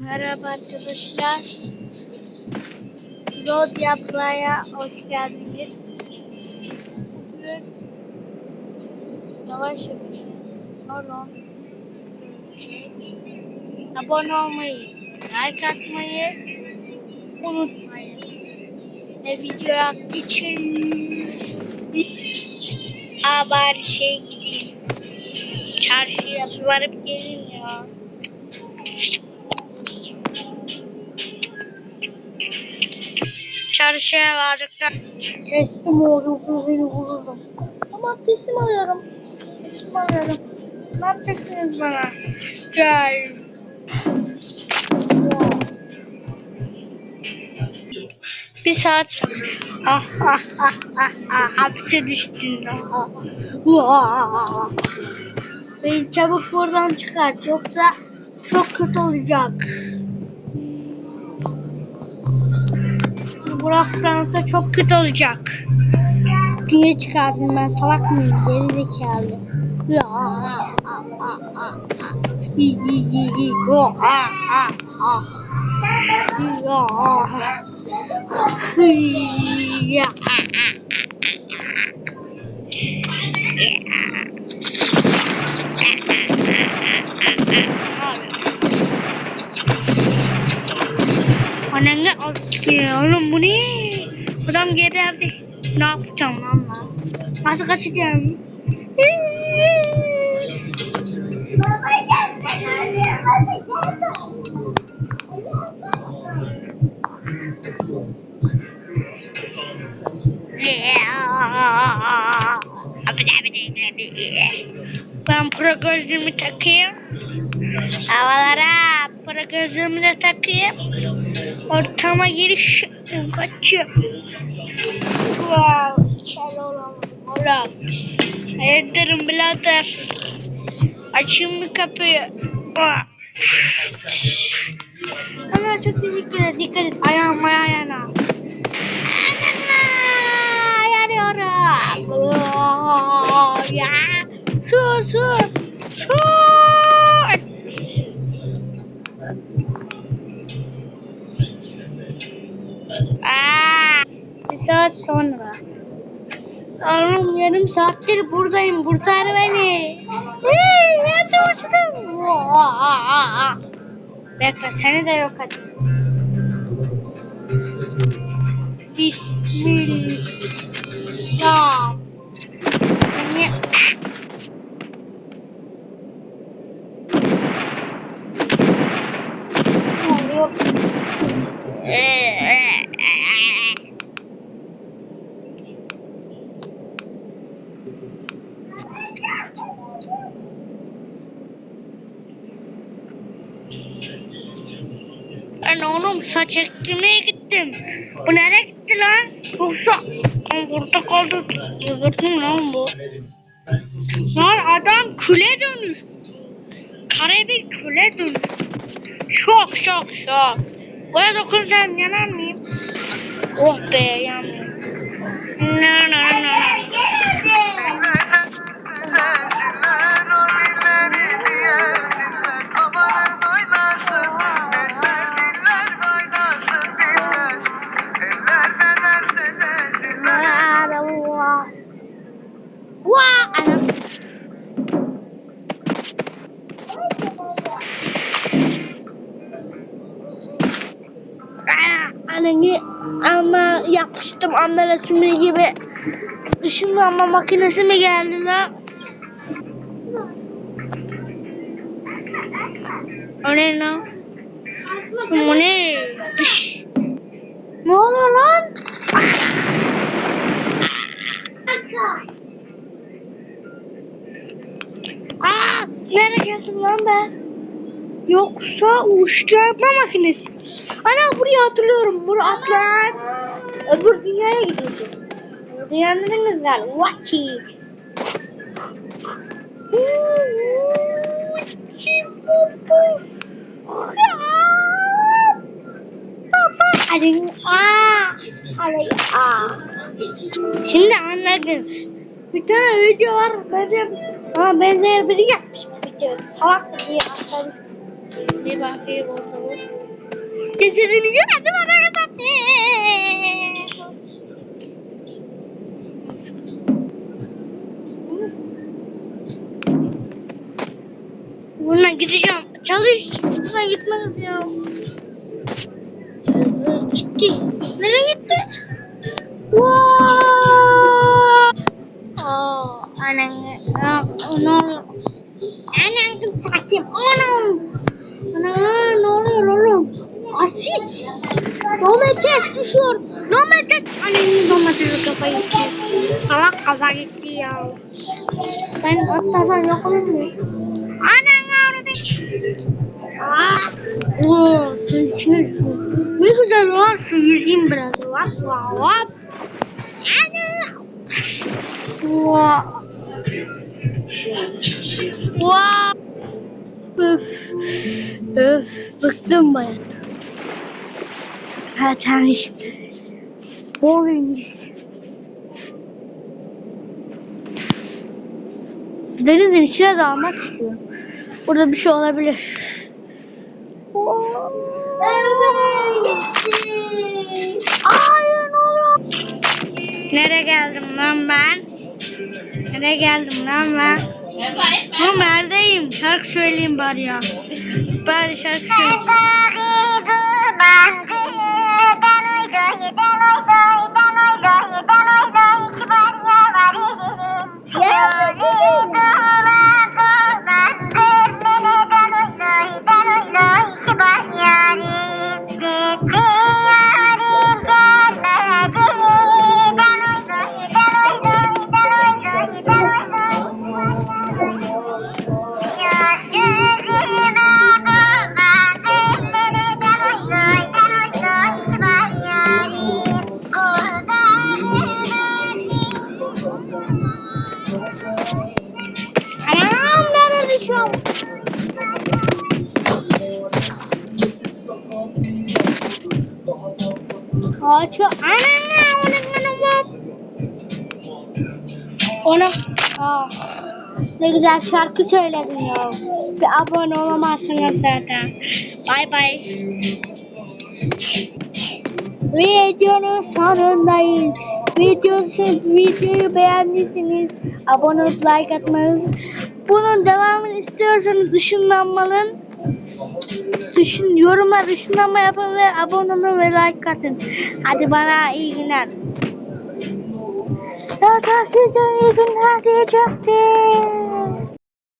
Merhaba arkadaşlar. Road Yapla'ya hoş geldiniz. Bugün savaş yapacağız. Sonra abone olmayı, like atmayı unutmayın. Ve videoya geçin. Aa bari şey gideyim. Çarşıya varıp gelin ya. Çarşıya vardıktan teslim oldum beni vururum. Ama teslim alıyorum. Teslim alıyorum. Ne yapacaksınız bana? Gel. Bir saat. Ah ah ah ah ah hapse düştün. Ah, ah. Beni çabuk buradan çıkart yoksa çok kötü olacak. Bıraksanızda çok kötü olacak. Niye çıkardın ben salak mıyım? Geri zekalı. Ya, ya oğlum bu ne? Adam geberdi. Ne yapacağım lan ben? Nasıl kaçacağım? Ben pro gözlüğümü takayım. Havalara para gözlüğümü de takayım. Ortama giriş yapayım, kaçıyorum. Wow, içeri olamam. Olam. Hayırdır birader? Açayım mı kapıyı? Ama çok et, dikkat et. Ayağım ayağına. Yanıyorum. Ya. Su, su. Su. Aa, bir saat sonra. Oğlum yarım saattir buradayım. Kurtar beni. Hey, nerede uçtun? Bekle seni de yok hadi. Bismillah. Oluyor? Ben oğlum saç ektirmeye gittim. Bu nereye gitti lan? Yoksa burada kaldı. Yıldırdım lan bu. Lan adam küle dönmüş. Kare bir küle dönmüş. Şok şok. Buraya dokunsam yanar mıyım? Oh be yanmıyorum. Na na na na. Ananı ama yapıştım amele sümüğü gibi. Işınlanma makinesi mi geldi lan? O ne lan? Bu ne? Ne oluyor lan? Aa, nereye geldim lan ben? Yoksa uçurtma makinesi. Ana burayı hatırlıyorum. Buraya atlayan öbür dünyaya gidiyordu. Öbür dünya dediniz galiba. Vaki. Şimdi anladınız. Bir tane video var. Benim ama benzer biri yapmış bu video. Salak diye atlamış. Bir bakayım ortamı. Cesedini göredim ananı satayım. Bununla gideceğim. Çalış. Buradan gitmez ya. Gitti. Nereye gitti? Wow. Oh, anan, ne oluyor? Anan kız satayım. Anam. Ana ne oluyor oğlum? Asit. Domates düşüyor. Domates. Annemin domatesi kafayı gitti. Salak kaza gitti ya. Ben atlasan yok olur mu? Anan ağrıdı. Aa, Oo, su içine düşüyor. Ne güzel var su yüzeyim biraz. Vap vap. Vap. Vap. Öf. Öf. Bıktım bu çıktı. Bol İngiliz. Denizin içine dalmak istiyorum. Burada bir şey olabilir. Hayır ne oluyor? Nereye geldim lan ben? Nereye geldim lan ben? Oğlum neredeyim? Şarkı söyleyeyim bari ya. Bari şarkı söyleyeyim. Bye. Açı. Anam anam anam. Onu. Aa, ne güzel şarkı söyledin ya. Bir abone olamazsınız zaten. Bay bay. Videonun sonundayız. Videosu, videoyu beğendiyseniz abone olup like atmanız. Bunun devamını istiyorsanız ışınlanmanın düşün, yorumlar ışınlanma yapın ve abone olun ve like atın. Hadi bana iyi günler. Zaten size iyi günler diyecektim.